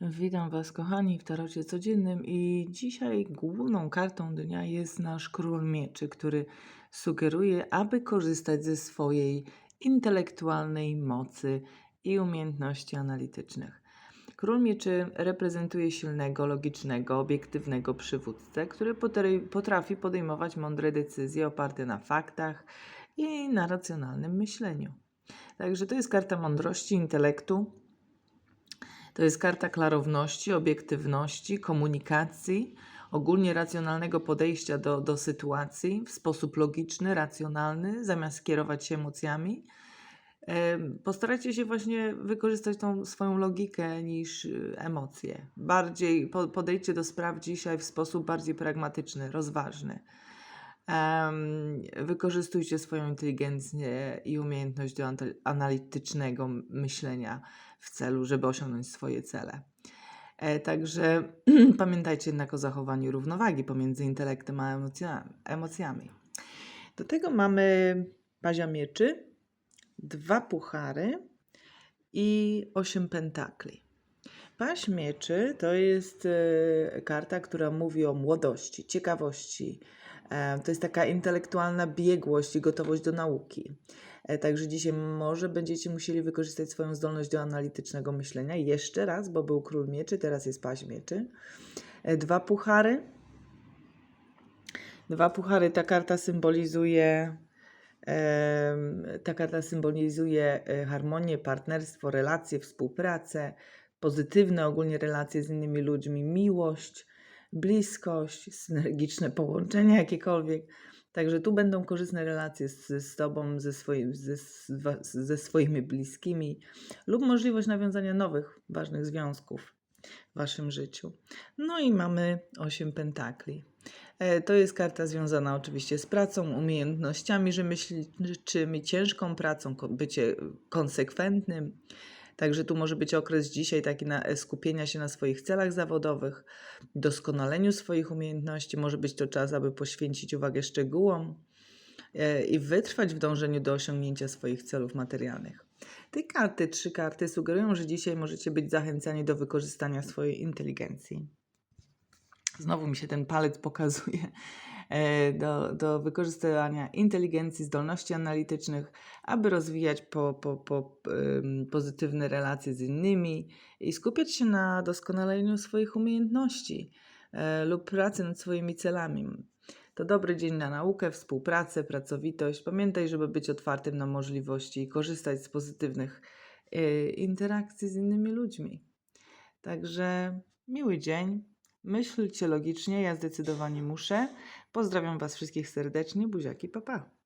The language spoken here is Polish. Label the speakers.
Speaker 1: Witam Was, kochani, w tarocie codziennym i dzisiaj główną kartą dnia jest nasz król mieczy, który sugeruje, aby korzystać ze swojej intelektualnej mocy i umiejętności analitycznych. Król mieczy reprezentuje silnego, logicznego, obiektywnego przywódcę, który potrafi podejmować mądre decyzje oparte na faktach i na racjonalnym myśleniu. Także to jest karta mądrości, intelektu, to jest karta klarowności, obiektywności, komunikacji, ogólnie racjonalnego podejścia do, do sytuacji w sposób logiczny, racjonalny, zamiast kierować się emocjami. Em, Postarajcie się właśnie wykorzystać tą swoją logikę niż y, emocje. Bardziej po- podejdźcie do spraw dzisiaj w sposób bardziej pragmatyczny, rozważny. Em, wykorzystujcie swoją inteligencję i umiejętność do analitycznego myślenia w celu, żeby osiągnąć swoje cele. E, także pamiętajcie jednak o zachowaniu równowagi pomiędzy intelektem a emocjami. Do tego mamy pazia mieczy, dwa puchary i osiem pentakli. Paź mieczy to jest e, karta, która mówi o młodości, ciekawości. E, to jest taka intelektualna biegłość i gotowość do nauki. E, także dzisiaj może będziecie musieli wykorzystać swoją zdolność do analitycznego myślenia. Jeszcze raz, bo był król mieczy, teraz jest paź mieczy. E, dwa puchary. Dwa puchary, ta karta symbolizuje ta karta symbolizuje harmonię, partnerstwo, relacje, współpracę, pozytywne ogólnie relacje z innymi ludźmi, miłość, bliskość, synergiczne połączenia jakiekolwiek. Także tu będą korzystne relacje z, Tobą, ze, swoim, ze, ze swoimi bliskimi lub możliwość nawiązania nowych, ważnych związków w Waszym życiu. No i mamy osiem pentakli. E, To jest karta związana oczywiście z pracą, umiejętnościami rzemieślniczymi, ciężką pracą, bycie konsekwentnym. Także tu może być okres dzisiaj taki na e, skupienia się na swoich celach zawodowych, doskonaleniu swoich umiejętności. Może być to czas, aby poświęcić uwagę szczegółom e, i wytrwać w dążeniu do osiągnięcia swoich celów materialnych. Te karty, trzy karty sugerują, że dzisiaj możecie być zachęcani do wykorzystania swojej inteligencji. Znowu mi się ten palec pokazuje e, do, do wykorzystywania inteligencji, zdolności analitycznych, aby rozwijać po, po, po, pozytywne relacje z innymi i skupiać się na doskonaleniu swoich umiejętności e, lub pracy nad swoimi celami. To dobry dzień na naukę, współpracę, pracowitość. Pamiętaj, żeby być otwartym na możliwości i korzystać z pozytywnych e, interakcji z innymi ludźmi. Także miły dzień. Myślcie logicznie, ja zdecydowanie muszę. Pozdrawiam Was wszystkich serdecznie. Buziaki, papa. Pa.